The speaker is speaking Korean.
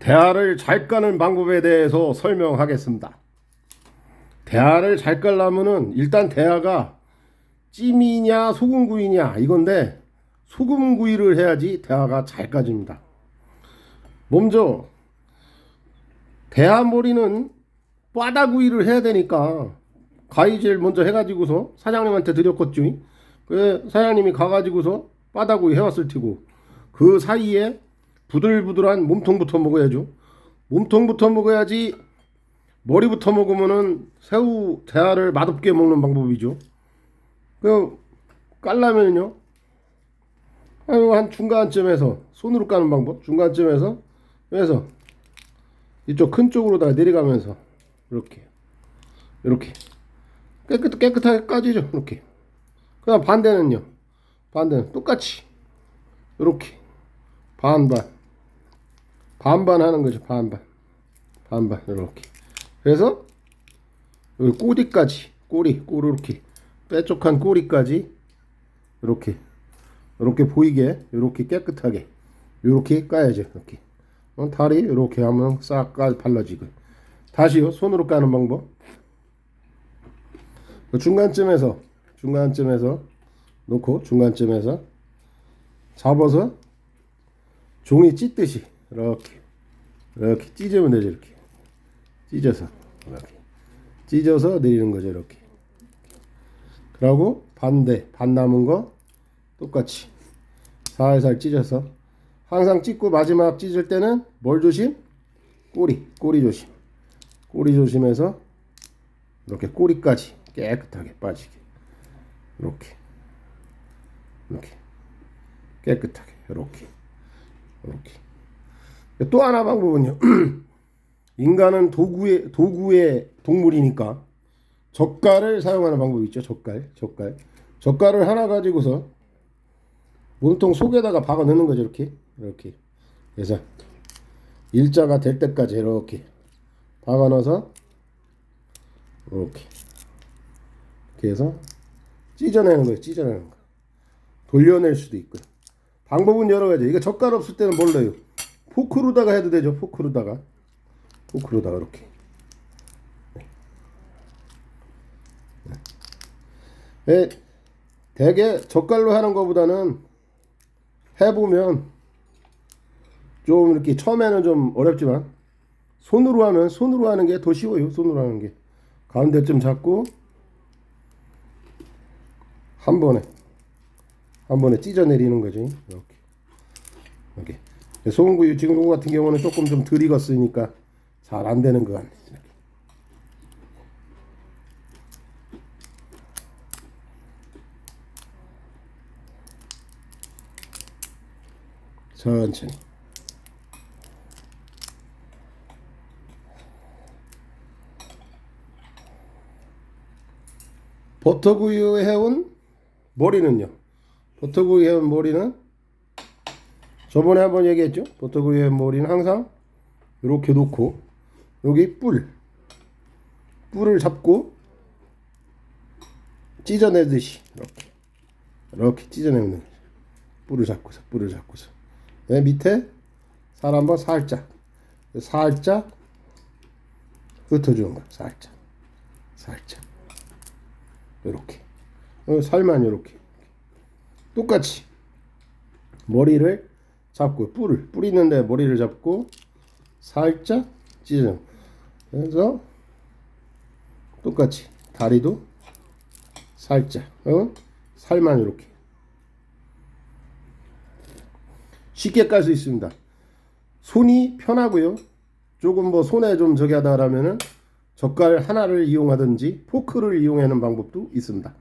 대하를 잘 까는 방법에 대해서 설명하겠습니다. 대하를 잘 깔려면은 일단 대하가 찜이냐 소금구이냐 이건데 소금구이를 해야지 대하가 잘 까집니다. 먼저 대하머리는 빠다구이를 해야 되니까 가위질 먼저 해가지고서 사장님한테 드렸겠죠. 그 사장님이 가가지고서 빠다구이 해왔을 테고 그 사이에 부들부들한 몸통부터 먹어야죠. 몸통부터 먹어야지 머리부터 먹으면은 새우 대하를 맛없게 먹는 방법이죠. 그 깔라면요. 한 중간쯤에서 손으로 까는 방법. 중간쯤에서 그래서 이쪽 큰 쪽으로다 내려가면서 이렇게 이렇게 깨끗 깨끗하게 까지죠. 이렇게. 그다음 반대는요. 반대는 똑같이 이렇게 반반 반반 하는 거죠. 반반 반반 이렇게. 그래서 여기 꼬리까지 꼬리 꼬리 이렇게 빼쪽한 꼬리까지 이렇게 이렇게 보이게 이렇게 깨끗하게 이렇게 까야죠. 이렇게 어, 다리 이렇게 하면 싹 까, 발라지고 다시요 손으로 까는 방법 그 중간쯤에서 중간쯤에서 놓고 중간쯤에서 잡아서 종이 찢듯이 이렇게 이렇게 찢으면 되죠 이렇게. 찢어서 이렇게. 찢어서 내리는 거죠 이렇게. 그리고 반대 반 남은 거 똑같이. 살살 찢어서. 항상 찢고 마지막 찢을 때는 뭘 조심? 꼬리 꼬리 조심. 꼬리 조심해서 이렇게 꼬리까지 깨끗하게 빠지게. 이렇게. 이렇게. 깨끗하게 이렇게. 이렇게 또 하나 방법은요. 인간은 도구의 도구의 동물이니까 젓갈을 사용하는 방법이 있죠. 젓갈 젓갈. 젓갈을 하나 가지고서 몸통 속에다가 박아 넣는 거죠. 이렇게 이렇게. 그래서 일자가 될 때까지 이렇게 박아 넣어서 이렇게. 이렇게 해서 찢어내는 거예요. 찢어내는 거. 돌려낼 수도 있고요. 방법은 여러 가지. 이거 젓갈 없을 때는 몰라요 포크로다가 해도 되죠 포크로다가 포크로다가 이렇게 네. 대개 젓갈로 하는 것보다는 해보면 좀 이렇게 처음에는 좀 어렵지만 손으로 하면 손으로 하는 게 더 쉬워요. 손으로 하는 게 가운데쯤 잡고 한 번에 한 번에 찢어 내리는 거지. 이렇게 이렇게 소금구이 지금 같은 경우는 조금 좀 덜 익었으니까 잘 안 되는 것 같네. 이렇게. 천천히. 버터구이 해온 머리는요. 버터구이 해온 머리는 저번에 한번 얘기했죠. 해온 머리는 항상 이렇게 놓고 여기 뿔 뿔을 잡고 찢어내듯이 이렇게 이렇게 찢어내는 거죠. 뿔을 잡고서 뿔을 잡고서. 맨 밑에 살 한번 살짝 살짝 흩어주는 거 살짝 살짝. 이렇게. 어, 살만 이렇게. 똑같이 머리를 잡고 뿔을 뿔 있는데 머리를 잡고 살짝 찢어 그래서 똑같이 다리도 살짝 어? 살만 이렇게 쉽게 깔 수 있습니다. 손이 편하고요. 조금 뭐 손에 좀 저기 하다라면은 젓갈 하나를 이용하든지 포크를 이용하는 방법도 있습니다.